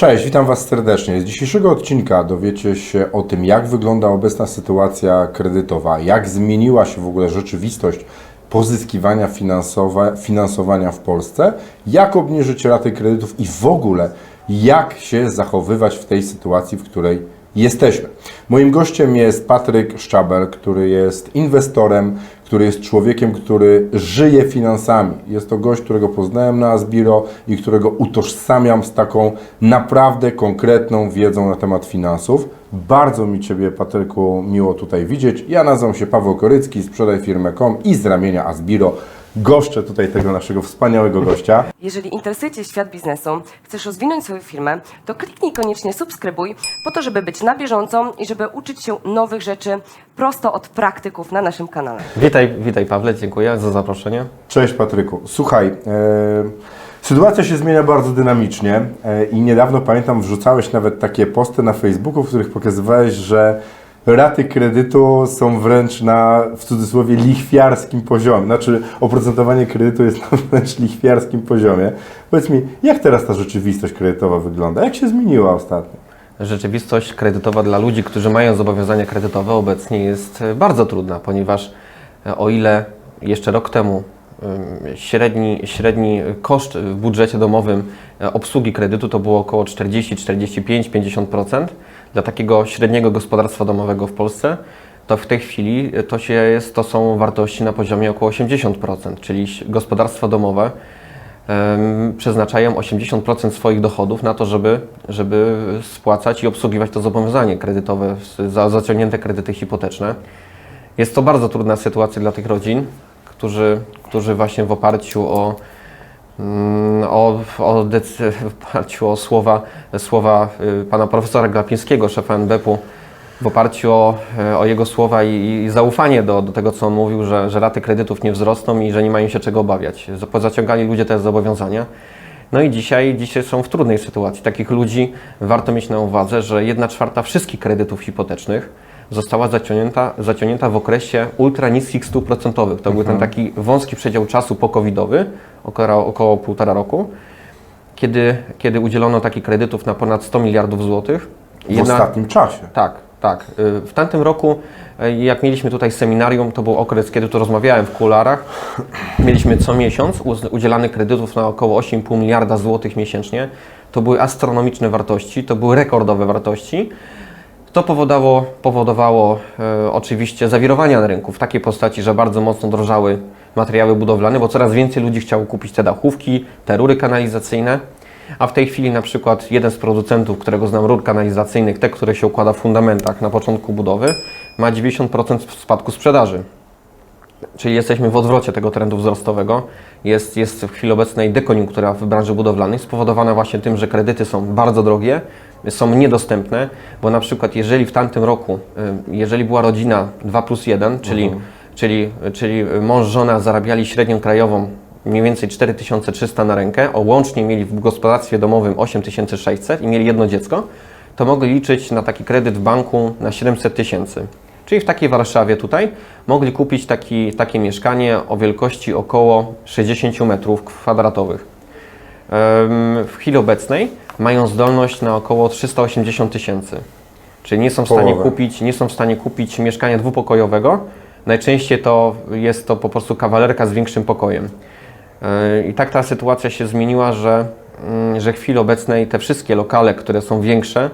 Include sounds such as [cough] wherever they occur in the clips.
Cześć, witam Was serdecznie. Z dzisiejszego odcinka dowiecie się o tym, jak wygląda obecna sytuacja kredytowa, jak zmieniła się w ogóle rzeczywistość pozyskiwania finansowa, finansowania w Polsce, jak obniżyć raty kredytów i w ogóle jak się zachowywać w tej sytuacji, w której jesteśmy. Moim gościem jest Patryk Szczabel, który jest inwestorem, który jest człowiekiem, który żyje finansami. Jest to gość, którego poznałem na Asbiro i którego utożsamiam z taką naprawdę konkretną wiedzą na temat finansów. Bardzo mi Ciebie, Patryku, miło tutaj widzieć. Ja nazywam się Paweł Korycki, sprzedaj firmę.com i z ramienia Asbiro goszczę tutaj tego naszego wspaniałego gościa. Jeżeli interesuje Cię świat biznesu, chcesz rozwinąć swoją firmę, to kliknij koniecznie subskrybuj po to, żeby być na bieżąco i żeby uczyć się nowych rzeczy prosto od praktyków na naszym kanale. Witaj, witaj Pawle, dziękuję za zaproszenie. Cześć Patryku. Słuchaj, e, sytuacja się zmienia bardzo dynamicznie e, i niedawno pamiętam wrzucałeś nawet takie posty na Facebooku, w których pokazywałeś, że raty kredytu są wręcz na, w cudzysłowie, lichwiarskim poziomie. Znaczy oprocentowanie kredytu jest [laughs] na wręcz lichwiarskim poziomie. Powiedz mi, jak teraz ta rzeczywistość kredytowa wygląda? Jak się zmieniła ostatnio? Rzeczywistość kredytowa dla ludzi, którzy mają zobowiązania kredytowe obecnie jest e, bardzo trudna, ponieważ e, o ile jeszcze rok temu średni, średni koszt w budżecie domowym e, obsługi kredytu to było około 40, 45, 50% dla takiego średniego gospodarstwa domowego w Polsce, to w tej chwili to, się jest, to są wartości na poziomie około 80%, czyli gospodarstwa domowe przeznaczają 80% swoich dochodów na to, żeby, żeby spłacać i obsługiwać to zobowiązanie kredytowe za zaciągnięte kredyty hipoteczne. Jest to bardzo trudna sytuacja dla tych rodzin, którzy, którzy właśnie w oparciu o, o, o, w [laughs] oparciu o słowa, słowa y, pana profesora Glapińskiego, szefa NBP-u, w oparciu o, e, o jego słowa i, i zaufanie do, do tego, co on mówił, że, że raty kredytów nie wzrosną i że nie mają się czego obawiać. Zaciągali ludzie te zobowiązania. No i dzisiaj, dzisiaj są w trudnej sytuacji. Takich ludzi warto mieć na uwadze, że 1 czwarta wszystkich kredytów hipotecznych została zaciągnięta, zaciągnięta w okresie ultra niskich stóp procentowych. To był ten taki wąski przedział czasu pokowidowy, około, około półtora roku, kiedy, kiedy udzielono takich kredytów na ponad 100 miliardów złotych. W ostatnim czasie. Tak, tak. Y, W tamtym roku, y, jak mieliśmy tutaj seminarium, to był okres, kiedy tu rozmawiałem w kularach. [clears throat] Mieliśmy co miesiąc udzielane kredytów na około 8,5 miliarda złotych miesięcznie. To były astronomiczne wartości, to były rekordowe wartości. To powodowało, powodowało e, oczywiście zawirowania na rynku w takiej postaci, że bardzo mocno drożały materiały budowlane, bo coraz więcej ludzi chciało kupić te dachówki, te rury kanalizacyjne. A w tej chwili na przykład jeden z producentów, którego znam rur kanalizacyjnych, te, które się układa w fundamentach na początku budowy, ma 90% spadku sprzedaży. Czyli jesteśmy w odwrocie tego trendu wzrostowego. Jest, jest w chwili obecnej dekoniunktura w branży budowlanej, spowodowana właśnie tym, że kredyty są bardzo drogie, są niedostępne, bo na przykład jeżeli w tamtym roku, y, jeżeli była rodzina 2 plus 1, czyli, czyli, czyli mąż, żona zarabiali średnią krajową mniej więcej 4300 na rękę, a łącznie mieli w gospodarstwie domowym 8600 i mieli jedno dziecko, to mogli liczyć na taki kredyt w banku na 700 tysięcy. Czyli w takiej Warszawie tutaj mogli kupić taki, takie mieszkanie o wielkości około 60 metrów kwadratowych. W chwili obecnej mają zdolność na około 380 tysięcy. Czyli nie są w stanie Połowę. kupić, nie są w stanie kupić mieszkania dwupokojowego. Najczęściej to jest to po prostu kawalerka z większym pokojem. I tak ta sytuacja się zmieniła, że, mm, że w chwili obecnej te wszystkie lokale, które są większe,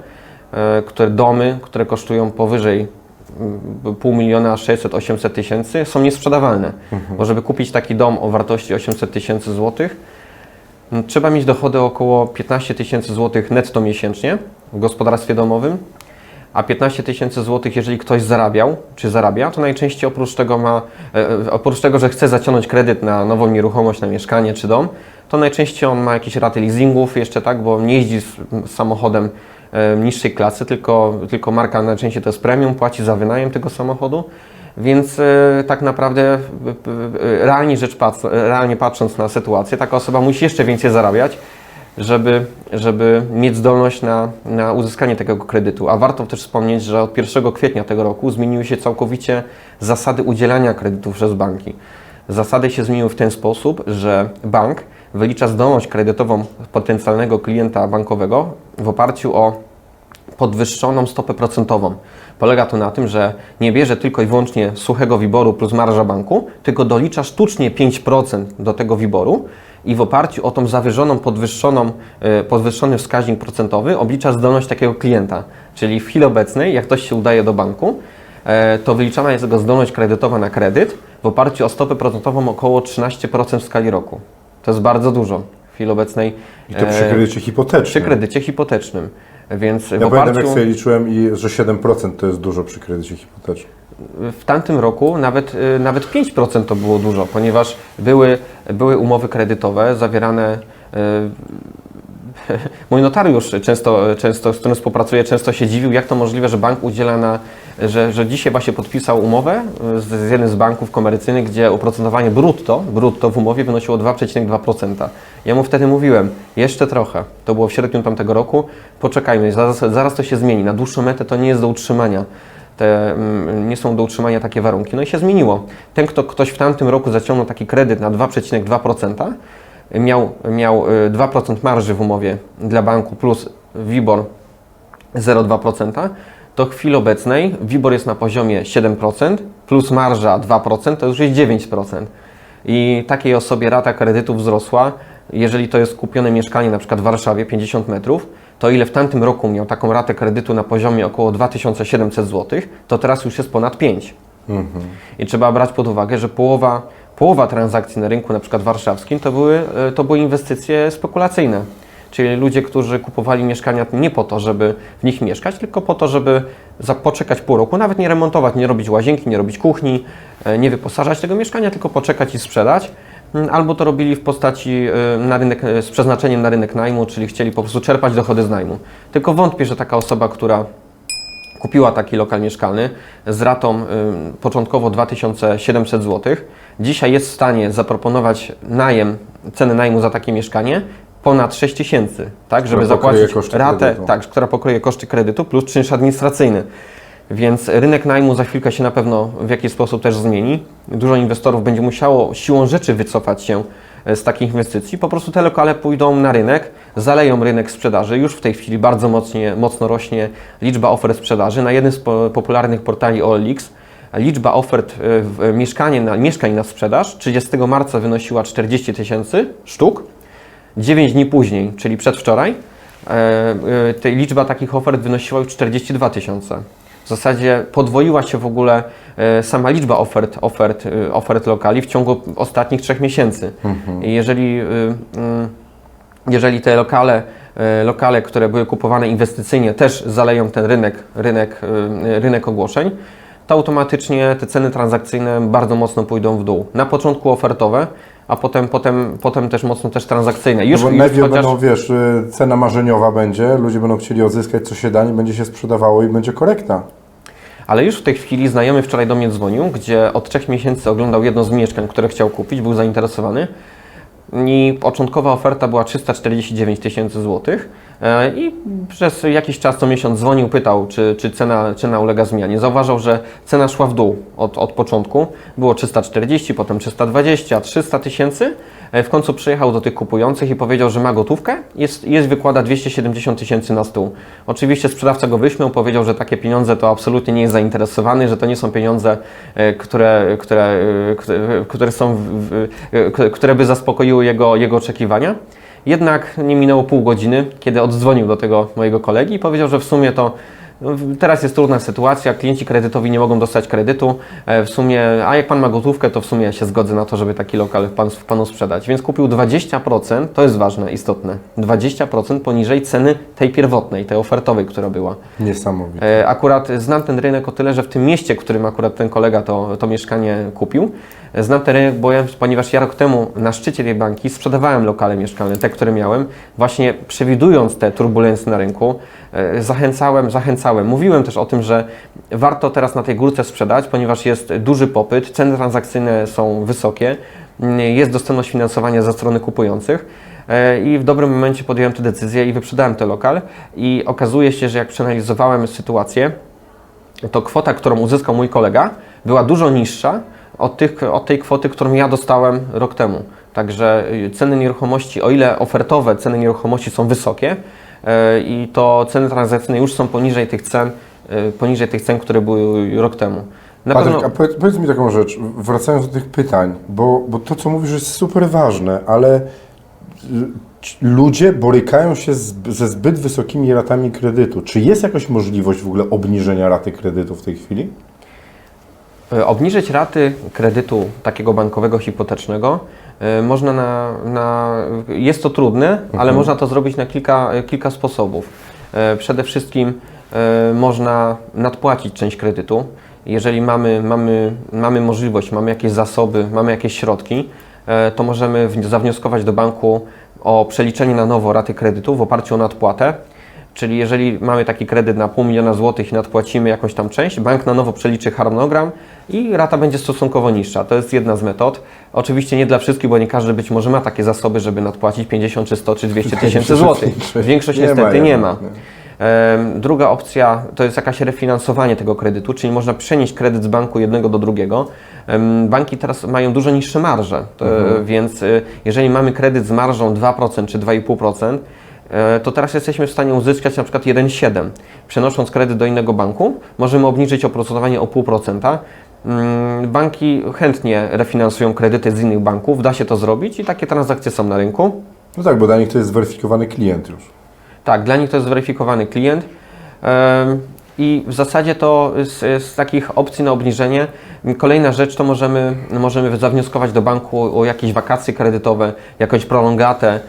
yy, które domy, które kosztują powyżej pół miliona 600-800 tysięcy są niesprzedawalne. Bo żeby kupić taki dom o wartości 800 tysięcy złotych, mm, trzeba mieć dochody około 15 tysięcy złotych netto miesięcznie w gospodarstwie domowym, a 15 tysięcy złotych, jeżeli ktoś zarabiał, czy zarabia, to najczęściej oprócz tego ma, e, e, oprócz tego, że chce zaciągnąć kredyt na nową nieruchomość, na mieszkanie czy dom, to najczęściej on ma jakieś raty leasingów jeszcze, tak, bo nie jeździ z z samochodem niższej klasy, tylko, tylko marka najczęściej to jest premium, płaci za wynajem tego samochodu, więc e, tak naprawdę e, e, realnie rzecz patrz, realnie patrząc na sytuację, taka osoba musi jeszcze więcej zarabiać, żeby, żeby mieć zdolność na, na uzyskanie tego kredytu. A warto też wspomnieć, że od 1 kwietnia tego roku zmieniły się całkowicie zasady udzielania kredytów przez banki. Zasady się zmieniły w ten sposób, że bank wylicza zdolność kredytową potencjalnego klienta bankowego w oparciu o podwyższoną stopę procentową. Polega to na tym, że nie bierze tylko i wyłącznie suchego wiboru plus marża banku, tylko dolicza sztucznie 5% do tego wiboru i w oparciu o tą zawyżoną, podwyższoną, e, podwyższony wskaźnik procentowy oblicza zdolność takiego klienta. Czyli w chwili obecnej, jak ktoś się udaje do banku, e, to wyliczana jest jego zdolność kredytowa na kredyt w oparciu o stopę procentową około 13% w skali roku. To jest bardzo dużo w chwili obecnej. I to przy e, kredycie hipotecznym. przy kredycie hipotecznym. Więc w Ja pamiętam, jak oparciu sobie liczyłem, i, że 7% to jest dużo przy kredycie hipotecznym. w tamtym roku nawet, y, nawet 5% to było dużo, ponieważ były, były umowy kredytowe zawierane. y, [laughs] Mój notariusz często, często, z którym współpracuję, często się dziwił, jak to możliwe, że bank udziela na, że, że dzisiaj właśnie podpisał umowę y, z, z jednym z banków komercyjnych, gdzie oprocentowanie brutto, brutto w umowie wynosiło 2,2%. Ja mu wtedy mówiłem, jeszcze trochę, to było w sierpniu tamtego roku, poczekajmy, zaraz, zaraz to się zmieni, na dłuższą metę to nie jest do utrzymania te mm, nie są do utrzymania takie warunki. No i się zmieniło. Ten, kto ktoś w tamtym roku zaciągnął taki kredyt na 2,2%, miał, miał y, 2% marży w umowie dla banku plus WIBOR 0,2%, to w chwili obecnej WIBOR jest na poziomie 7%, plus marża 2%, to już jest 9%. I takiej osobie rata kredytu wzrosła, jeżeli to jest kupione mieszkanie na przykład w Warszawie 50 metrów, to ile w tamtym roku miał taką ratę kredytu na poziomie około 2700 zł, to teraz już jest ponad 5. I trzeba brać pod uwagę, że połowa, połowa transakcji na rynku, na przykład warszawskim, to były, e, to były inwestycje spekulacyjne. Czyli ludzie, którzy kupowali mieszkania nie po to, żeby w nich mieszkać, tylko po to, żeby poczekać pół roku, nawet nie remontować, nie robić łazienki, nie robić kuchni, e, nie wyposażać tego mieszkania, tylko poczekać i sprzedać. Mm, Albo to robili w postaci e, na rynek, e, z przeznaczeniem na rynek najmu, czyli chcieli po prostu czerpać dochody z najmu. Tylko wątpię, że taka osoba, która kupiła taki lokal mieszkalny z ratą początkowo 2700 zł, dzisiaj jest w stanie zaproponować najem, cenę najmu za takie mieszkanie ponad 6000, tak, żeby zapłacić ratę, kredytu. tak, która pokryje koszty kredytu plus czynsz administracyjny. Więc rynek najmu za chwilkę się na pewno w jakiś sposób też zmieni. Dużo inwestorów będzie musiało siłą rzeczy wycofać się e, z takich inwestycji. Po prostu te lokale pójdą na rynek, zaleją rynek sprzedaży. Już w tej chwili bardzo mocnie, mocno rośnie liczba ofert sprzedaży. Na jednym z po, popularnych portali OLX liczba ofert e, w, mieszkanie na, mieszkań na sprzedaż 30 marca wynosiła 40 tysięcy sztuk. 9 dni później, czyli przedwczoraj, e, e, tej liczba takich ofert wynosiła już 42 tysiące. W zasadzie podwoiła się w ogóle e, sama liczba ofert, ofert, ofert lokali w ciągu ostatnich trzech miesięcy. I jeżeli, jeżeli te lokale, lokale, które były kupowane inwestycyjnie, też zaleją ten rynek, rynek, rynek ogłoszeń, to automatycznie te ceny transakcyjne bardzo mocno pójdą w dół. Na początku ofertowe, a potem, potem, potem też mocno też transakcyjne. Już, no bo najpierw chociaż, będą, wiesz, y, cena marzeniowa będzie, ludzie będą chcieli odzyskać co się da, nie będzie się sprzedawało i będzie korekta. ale już w tej chwili znajomy wczoraj do mnie dzwonił, gdzie od trzech miesięcy oglądał jedno z mieszkań, które chciał kupić, był zainteresowany i początkowa oferta była 349 tysięcy złotych i przez jakiś czas co miesiąc dzwonił, pytał, czy, czy cena, cena ulega zmianie. Zauważył, że cena szła w dół od, od początku. Było 340, potem 320, 300 tysięcy. E, W końcu przyjechał do tych kupujących i powiedział, że ma gotówkę, jest, jest wykłada 270 tysięcy na stół. Oczywiście sprzedawca go wyśmiał, powiedział, że takie pieniądze to absolutnie nie jest zainteresowany, że to nie są pieniądze, e, które, które, e, które, są e, które by zaspokoiły jego, jego oczekiwania. Jednak nie minęło pół godziny, kiedy oddzwonił do tego mojego kolegi i powiedział, że w sumie to Teraz jest trudna sytuacja, klienci kredytowi nie mogą dostać kredytu. E, W sumie, a jak pan ma gotówkę, to w sumie ja się zgodzę na to, żeby taki lokal pan, panu sprzedać. Więc kupił 20%, to jest ważne, istotne. 20% poniżej ceny tej pierwotnej, tej ofertowej, która była. Niesamowite. E, Akurat znam ten rynek o tyle, że w tym mieście, w którym akurat ten kolega to, to mieszkanie kupił, e, znam ten rynek, bo ja, ponieważ ja rok temu na szczycie tej banki sprzedawałem lokale mieszkalne, te, które miałem, właśnie przewidując te turbulencje na rynku, zachęcałem, zachęcałem. Mówiłem też o tym, że warto teraz na tej górce sprzedać, ponieważ jest duży popyt, ceny transakcyjne są wysokie, mm, jest dostępność finansowania ze strony kupujących. E, I w dobrym momencie podjąłem tę decyzję i wyprzedałem ten lokal. I okazuje się, że jak przeanalizowałem sytuację, to kwota, którą uzyskał mój kolega, była dużo niższa od, tych, od tej kwoty, którą ja dostałem rok temu. Także y, ceny nieruchomości, o ile ofertowe ceny nieruchomości są wysokie i to ceny transakcyjne już są poniżej tych cen, y, poniżej tych cen, które były rok temu. Na Patryk, pewno a powiedz, powiedz mi taką rzecz, wracając do tych pytań, bo, bo to, co mówisz, jest super ważne, ale ludzie borykają się z, ze zbyt wysokimi ratami kredytu. Czy jest jakaś możliwość w ogóle obniżenia raty kredytu w tej chwili? E, Obniżyć raty kredytu takiego bankowego, hipotecznego e, można na, na jest to trudne, ale można to zrobić na kilka, e, kilka sposobów. E, Przede wszystkim e, można nadpłacić część kredytu. Jeżeli mamy, mamy, mamy możliwość, mamy jakieś zasoby, mamy jakieś środki, e, to możemy zawnioskować do banku o przeliczenie na nowo raty kredytu w oparciu o nadpłatę. Czyli jeżeli mamy taki kredyt na pół miliona złotych i nadpłacimy jakąś tam część, bank na nowo przeliczy harmonogram i rata będzie stosunkowo niższa. To jest jedna z metod. Oczywiście nie dla wszystkich, bo nie każdy być może ma takie zasoby, żeby nadpłacić 50 czy 100 czy 200 [laughs] tysięcy złotych. Większość Nie ma niestety nie ma. nie. Em, Druga opcja to jest jakaś refinansowanie tego kredytu, czyli można przenieść kredyt z banku jednego do drugiego. Banki teraz mają dużo niższe marże, to, więc y, jeżeli mamy kredyt z marżą 2% czy 2,5%, e, to teraz jesteśmy w stanie uzyskać na przykład 1,7. Przenosząc kredyt do innego banku, możemy obniżyć oprocentowanie o 0,5%. Mm, Banki chętnie refinansują kredyty z innych banków, da się to zrobić i takie transakcje są na rynku. No tak, bo dla nich to jest zweryfikowany klient już. Tak, dla nich to jest zweryfikowany klient. I w zasadzie to z, z takich opcji na obniżenie, kolejna rzecz to możemy, możemy zawnioskować do banku o jakieś wakacje kredytowe, jakąś prolongatę.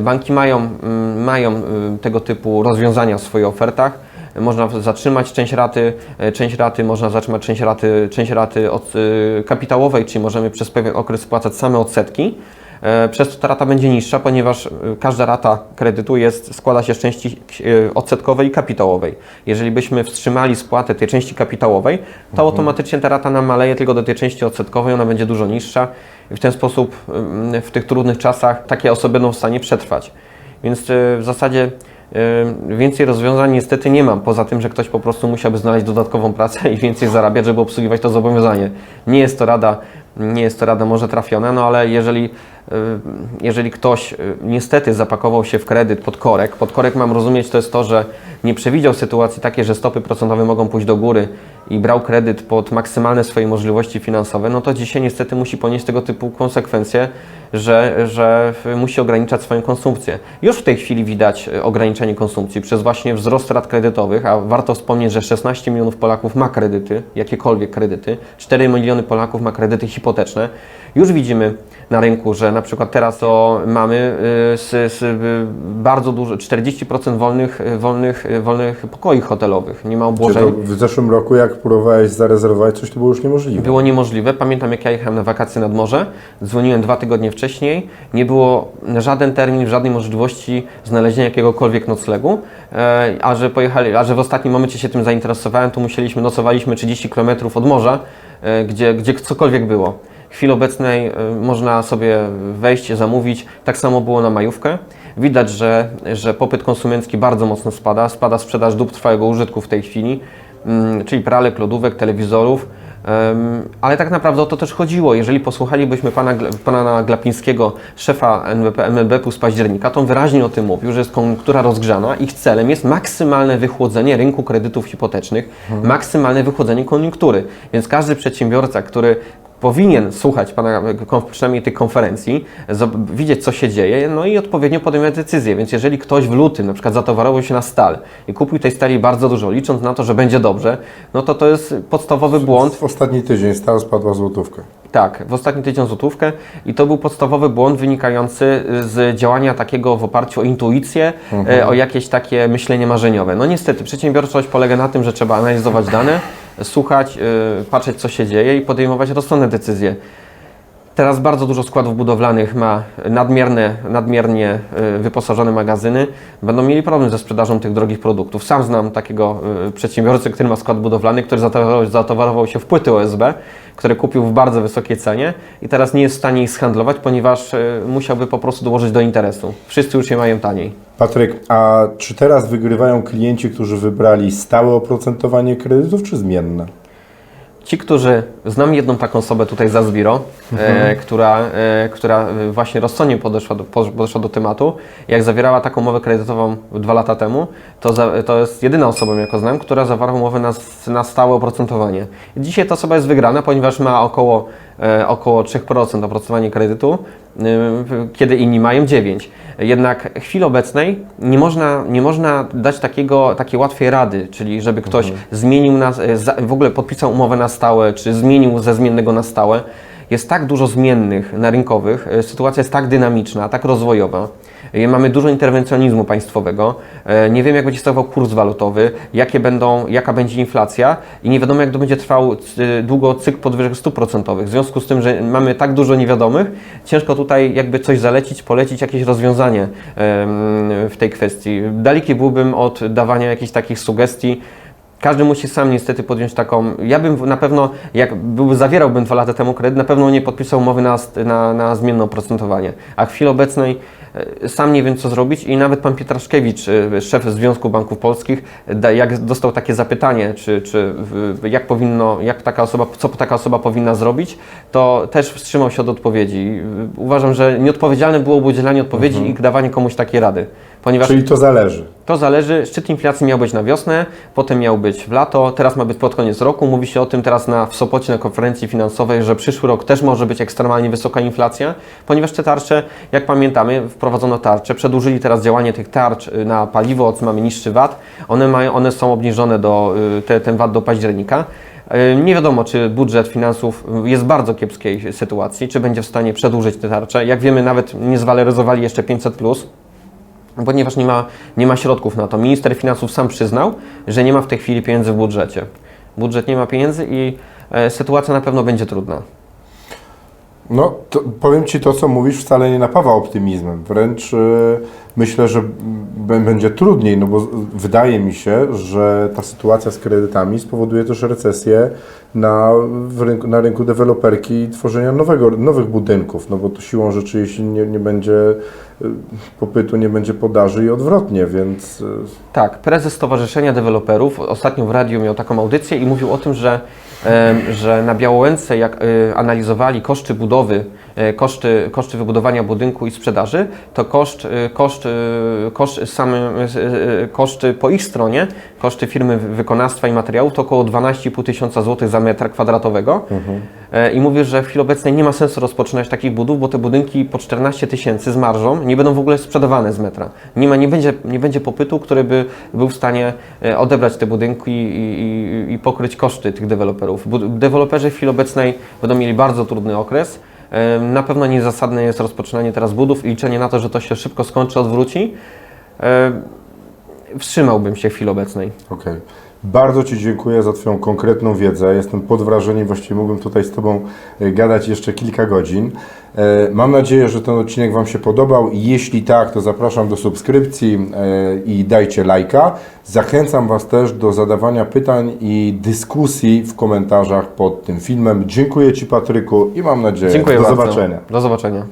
Banki mają, mm, mają em, tego typu rozwiązania w swoich ofertach. Można zatrzymać część raty, e, część raty można zatrzymać część raty, część raty od, y, kapitałowej, czyli możemy przez pewien okres spłacać same odsetki. E, Przez to ta rata będzie niższa, ponieważ e, każda rata kredytu jest, składa się z części e, odsetkowej i kapitałowej. Jeżeli byśmy wstrzymali spłatę tej części kapitałowej, to automatycznie ta rata nam maleje tylko do tej części odsetkowej, ona będzie dużo niższa i w ten sposób mm, w tych trudnych czasach takie osoby będą w stanie przetrwać. Więc w zasadzie więcej rozwiązań niestety nie mam, poza tym, że ktoś po prostu musiałby znaleźć dodatkową pracę i więcej zarabiać, żeby obsługiwać to zobowiązanie. Nie jest to rada, nie jest to rada może trafiona, no ale jeżeli, jeżeli ktoś y, niestety zapakował się w kredyt pod korek, pod korek mam rozumieć to jest to, że nie przewidział sytuacji takiej, że stopy procentowe mogą pójść do góry i brał kredyt pod maksymalne swoje możliwości finansowe, no to dzisiaj niestety musi ponieść tego typu konsekwencje, że, że musi ograniczać swoją konsumpcję. Już w tej chwili widać y, ograniczenie konsumpcji przez właśnie wzrost rat kredytowych, a warto wspomnieć, że 16 milionów Polaków ma kredyty, jakiekolwiek kredyty, 4 miliony Polaków ma kredyty hipoteczne. Już widzimy na rynku, że na przykład teraz to mamy y, z, z, y, bardzo dużo, 40% wolnych, y, wolnych, wolnych pokoi hotelowych. Nie ma obłożeń. w zeszłym roku, jak próbowałeś zarezerwować coś, to było już niemożliwe. Było niemożliwe. Pamiętam, jak ja jechałem na wakacje nad morze, dzwoniłem dwa tygodnie wcześniej, nie było żaden termin, żadnej możliwości znalezienia jakiegokolwiek noclegu, e, a że pojechali, a że w ostatnim momencie się tym zainteresowałem, to musieliśmy, nocowaliśmy 30 km od morza, e, gdzie, gdzie cokolwiek było. W chwili obecnej e, można sobie wejść, zamówić. Tak samo było na majówkę. Widać, że, że popyt konsumencki bardzo mocno spada. Spada sprzedaż dóbr trwałego użytku w tej chwili, mm, czyli pralek, lodówek, telewizorów. Ale tak naprawdę o to też chodziło. Jeżeli posłuchalibyśmy pana, pana Glapińskiego, szefa NBP, MLB-u z października, to on wyraźnie o tym mówił, że jest koniunktura rozgrzana. Ich celem jest maksymalne wychłodzenie rynku kredytów hipotecznych, maksymalne wychłodzenie koniunktury. Więc każdy przedsiębiorca, który powinien słuchać pana, przynajmniej tych konferencji, widzieć co się dzieje, no i odpowiednio podejmować decyzje. Więc jeżeli ktoś w lutym na przykład zatowarował się na stal i kupił tej stali bardzo dużo, licząc na to, że będzie dobrze, no to to jest podstawowy błąd. W ostatni tydzień stal spadła złotówkę. Tak, w ostatni tydzień złotówkę i to był podstawowy błąd wynikający z działania takiego w oparciu o intuicję, e, o jakieś takie myślenie marzeniowe. No niestety, przedsiębiorczość polega na tym, że trzeba analizować dane, słuchać, e, patrzeć co się dzieje i podejmować rozsądne decyzje. Teraz bardzo dużo składów budowlanych ma nadmierne, nadmiernie y, wyposażone magazyny. Będą mieli problem ze sprzedażą tych drogich produktów. Sam znam takiego y, przedsiębiorcę, który ma skład budowlany, który zatowarował, się w płyty OSB, które kupił w bardzo wysokiej cenie i teraz nie jest w stanie ich zhandlować, ponieważ y, musiałby po prostu dołożyć do interesu. Wszyscy już je mają taniej. Patryk, a czy teraz wygrywają klienci, którzy wybrali stałe oprocentowanie kredytów, czy zmienne? Ci, którzy, znam jedną taką osobę tutaj za Zbiro, e, która, e, która e, właśnie rozsądnie podeszła do, podeszła do tematu. Jak zawierała taką umowę kredytową dwa lata temu, to, za, to jest jedyna osoba, jaką znam, która zawarła umowę na, na stałe oprocentowanie. Dzisiaj ta osoba jest wygrana, ponieważ ma około, e, około 3% oprocentowanie kredytu, kiedy inni mają 9%. Jednak w chwili obecnej nie można, nie można dać takiego, takiej łatwej rady, czyli żeby ktoś zmienił na, e, w ogóle podpisał umowę na stałe, czy zmienił ze zmiennego na stałe. Jest tak dużo zmiennych na rynkowych, e, sytuacja jest tak dynamiczna, tak rozwojowa. E, Mamy dużo interwencjonizmu państwowego. E, Nie wiem, jak będzie stawał kurs walutowy, jakie będą, jaka będzie inflacja i nie wiadomo, jak to będzie trwał c- długo cykl podwyżek stóp procentowych. W związku z tym, że mamy tak dużo niewiadomych, ciężko tutaj jakby coś zalecić, polecić jakieś rozwiązanie w tej kwestii. Daleki byłbym od dawania jakichś takich sugestii. Każdy musi sam niestety podjąć taką. Ja bym na pewno, jak był, zawierałbym dwa lata temu kredyt, na pewno nie podpisał umowy na, na, na zmienne oprocentowanie. A w chwili obecnej sam nie wiem, co zrobić i nawet pan Pietraszkiewicz, e, szef Związku Banków Polskich, da, jak dostał takie zapytanie, czy, czy jak powinno, jak taka osoba, co taka osoba powinna zrobić, to też wstrzymał się od odpowiedzi. Uważam, że nieodpowiedzialne byłoby udzielanie odpowiedzi i dawanie komuś takiej rady. Ponieważ Czyli to zależy. to zależy. Szczyt inflacji miał być na wiosnę, potem miał być w lato, teraz ma być pod koniec roku. Mówi się o tym teraz na, w Sopocie na konferencji finansowej, że przyszły rok też może być ekstremalnie wysoka inflacja, ponieważ te tarcze, jak pamiętamy, wprowadzono tarcze, przedłużyli teraz działanie tych tarcz y, na paliwo, od mamy niższy VAT. One, mają, one są obniżone do, y, te, ten VAT do października. Y, Nie wiadomo, czy budżet finansów jest w bardzo kiepskiej sytuacji, czy będzie w stanie przedłużyć te tarcze. Jak wiemy, nawet nie zwaloryzowali jeszcze 500 ponieważ nie ma, nie ma środków na to. Minister finansów sam przyznał, że nie ma w tej chwili pieniędzy w budżecie. Budżet nie ma pieniędzy i e, sytuacja na pewno będzie trudna. No, powiem Ci to, co mówisz, wcale nie napawa optymizmem. Wręcz y, myślę, że będzie trudniej, no bo wydaje mi się, że ta sytuacja z kredytami spowoduje też recesję na, rynku, na rynku deweloperki i tworzenia nowego, nowych budynków, no bo to siłą rzeczy, jeśli nie, nie będzie y, popytu, nie będzie podaży i odwrotnie, więc y, Tak, prezes Stowarzyszenia Deweloperów ostatnio w radiu miał taką audycję i mówił o tym, że, że na Białołęce, jak e, analizowali koszty budowy, koszty, koszty wybudowania budynku i sprzedaży, to koszt, e, koszt, e, koszt, same, e, e, koszty po ich stronie, koszty firmy wykonawstwa i materiałów to około 12,5 tysiąca złotych za metr kwadratowego. E, I mówię, że w chwili obecnej nie ma sensu rozpoczynać takich budów, bo te budynki po 14 tysięcy z marżą nie będą w ogóle sprzedawane z metra. Nie, ma, nie, będzie, nie będzie popytu, który by był w stanie e, odebrać te budynki i, i, i pokryć koszty tych deweloperów. Deweloperzy w chwili obecnej będą mieli bardzo trudny okres. Na pewno niezasadne jest rozpoczynanie teraz budów i liczenie na to, że to się szybko skończy, odwróci. Wstrzymałbym się w chwili obecnej. Okej. Bardzo Ci dziękuję za Twoją konkretną wiedzę. Jestem pod wrażeniem, właściwie mógłbym tutaj z Tobą e, gadać jeszcze kilka godzin. E, Mam nadzieję, że ten odcinek Wam się podobał. Jeśli tak, to zapraszam do subskrypcji e, i dajcie lajka. Zachęcam Was też do zadawania pytań i dyskusji w komentarzach pod tym filmem. Dziękuję Ci Patryku i mam nadzieję Dziękuję do bardzo. zobaczenia. Do zobaczenia.